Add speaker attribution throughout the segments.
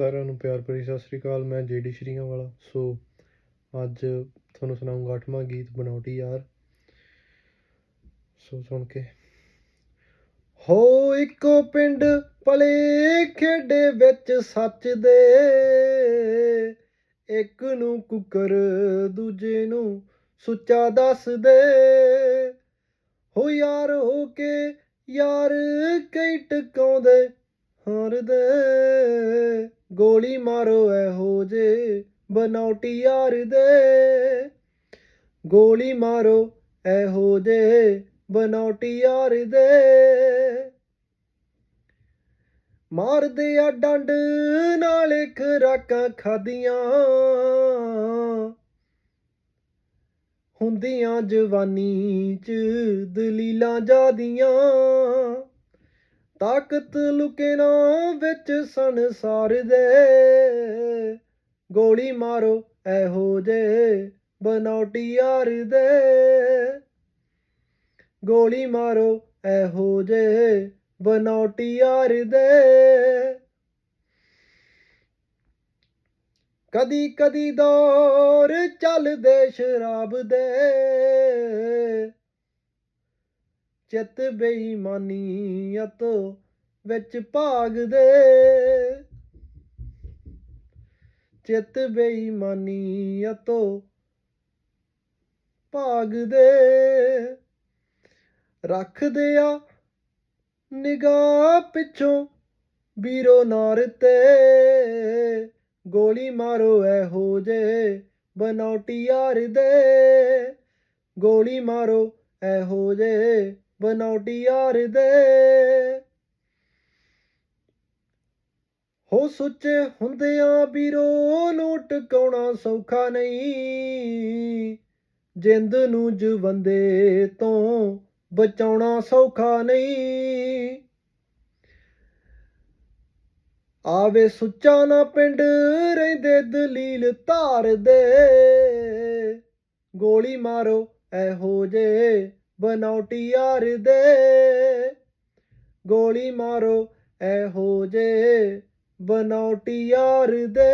Speaker 1: ਸਾਰਿਆਂ ਨੂੰ ਪਿਆਰ ਭਰੀ ਸਤਿ ਸ੍ਰੀ ਅਕਾਲ, ਮੈਂ ਜੇਡੀ ਸ਼੍ਰੀਆਂ ਵਾਲਾ ਸੋ, ਅੱਜ ਤੁਹਾਨੂੰ ਸੁਣਾਉਂਗਾ ਅੱਠਵਾਂ ਗੀਤ ਬਣਾਉਟੀ ਯਾਰ। ਸੋ, ਸੁਣ ਕੇ। ਹੋ ਇੱਕੋ ਪਿੰਡ ਪਲੇ ਖੇਡੇ ਵਿੱਚ ਸੱਚ ਦੇ। ਇੱਕ ਨੂੰ ਕੁੱਕਰ, ਦੂਜੇ ਨੂੰ ਸੁੱਚਾ ਦੱਸਦੇ ਹੋ ਯਾਰ ਹੋ ਕੇ ਯਾਰ ਕਈ ਟਕਾਉਂਦੇ, ਹਾਰਦੇ। ਗੋਲੀ ਮਾਰੋ, ਇਹੋ ਜੇ ਬਨਾਉਟੀ ਯਾਰ ਦੇ। ਗੋਲੀ ਮਾਰੋ, ਇਹੋ ਜੇ ਬਨਾਉਟੀ ਯਾਰ ਦੇ। ਮਾਰਦੇ ਆ ਡੰਡ ਨਾਲ ਖਰਾਕਾਂ ਖਾਦੀਆਂ ਹੁੰਦੀਆਂ ਜਵਾਨੀ ਚ ਦਲੀਲਾਂ ਜਾਦੀਆਂ। ਤਾਕਤ ਲੁਕੇ ਨਾ ਵਿੱਚ ਸੰਸਾਰ ਦੇ। ਗੋਲੀ ਮਾਰੋ, ਇਹੋ ਜੇ ਬਨਾਉਟੀ ਯਾਰ ਦੇ। ਗੋਲੀ ਮਾਰੋ, ਇਹੋ ਜੇ ਬਨਾਉਟੀ ਯਾਰ ਦੇ। ਕਦੀ ਕਦੀ ਦੌਰ ਚੱਲਦੇ ਸ਼ਰਾਬ ਦੇ। ਚਿੱਤ ਬੇਈਮਾਨੀਅਤ ਵਿੱਚ ਭਾਗਦੇ ਚਿੱਤ ਬੇਈਮਾਨੀਅਤ ਭਾਗਦੇ ਰੱਖਦੇ ਆ ਨਿਗਾਹ ਪਿੱਛੋਂ ਵੀਰੋ ਨਾਰ ਤੇ। ਗੋਲੀ ਮਾਰੋ ਇਹੋ ਜੇ ਬਨਾਉਟੀ ਯਾਰ ਦੇ। ਗੋਲੀ ਮਾਰੋ ਇਹੋ ਜੇ ਬਨਾਉਟੀ ਯਾਰ ਦੇ। ਹੋ ਸੁੱਚੇ ਹੁੰਦਿਆਂ ਵੀਰੋ ਨੂੰ ਟਿਕਾਉਣਾ ਸੌਖਾ ਨਹੀਂ। ਜਿੰਦ ਨੂੰ ਜਵੰਦੇ ਤੋਂ ਬਚਾਉਣਾ ਸੌਖਾ ਨਹੀਂ। ਆਵੇ ਸੁੱਚਾ ਨਾ ਪਿੰਡ ਰਹਿੰਦੇ ਦਲੀਲ ਧਾਰ ਦੇ। ਗੋਲੀ ਮਾਰੋ ਇਹੋ ਜੇ ਬਨਾਉਟੀ ਯਾਰ ਦੇ। ਗੋਲੀ ਮਾਰੋ, ਇਹੋ ਜੇ ਬਨਾਉਟੀ ਯਾਰ ਦੇ।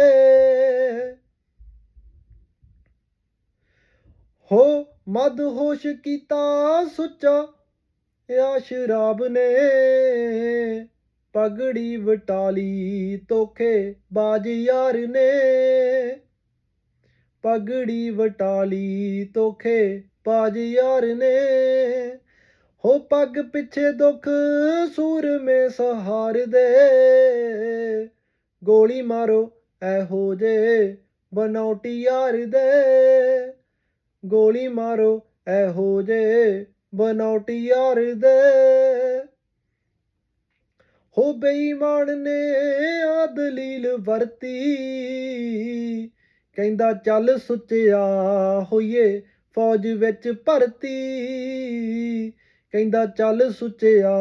Speaker 1: ਹੋ ਮਦ ਹੋਸ਼ ਕੀਤਾ ਸੁੱਚਾ ਆ ਸ਼ਰਾਬ ਨੇ ਪਗੜੀ ਵਟਾਲੀ ਤੋਖੇ ਬਾਜ ਯਾਰ ਨੇ। ਪਗੜੀ ਵਟਾਲੀ ਤੋਖੇ ਬਾਜ ਯਾਰ ਨੇ। ਹੋ ਪੱਗ ਪਿੱਛੇ ਦੁੱਖ ਸੂਰਮੇ ਸਹਾਰ ਦੇ। ਗੋਲੀ ਮਾਰੋ ਇਹੋ ਜੇ ਬਨਾਉਟੀ ਯਾਰ ਦੇ। ਗੋਲੀ ਮਾਰੋ ਇਹੋ ਜੇ ਬਨਾਉਟੀ ਯਾਰ ਦੇ। ਹੋ ਬੇਈਮਾਨ ਨੇ ਆ ਦਲੀਲ ਵਰਤੀ। ਕਹਿੰਦਾ, ਚੱਲ ਸੁੱਚਿਆ ਹੋਈਏ ਫੌਜ ਵਿੱਚ ਭਰਤੀ। ਕਹਿੰਦਾ, ਚੱਲ ਸੁੱਚਿਆ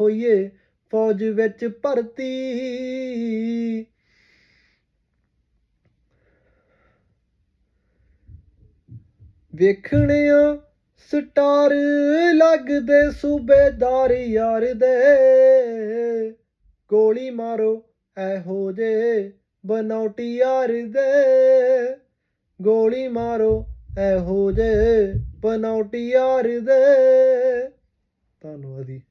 Speaker 1: ਹੋਈਏ ਫੌਜ ਵਿੱਚ ਭਰਤੀ। ਵੇਖਣਿਆ ਸਟਾਰ ਲੱਗਦੇ ਸੂਬੇਦਾਰ ਯਾਰ ਦੇ, ਗੋਲੀ ਮਾਰੋ ਇਹੋ ਜੇ ਬਨਾਉਟੀ ਯਾਰ ਦੇ। ਗੋਲੀ ਮਾਰੋ ਇਹੋ ਜੇ ਬਨਾਉਟੀ ਯਾਰ ਦੇ। ਧੰਨਵਾਦ ਜੀ।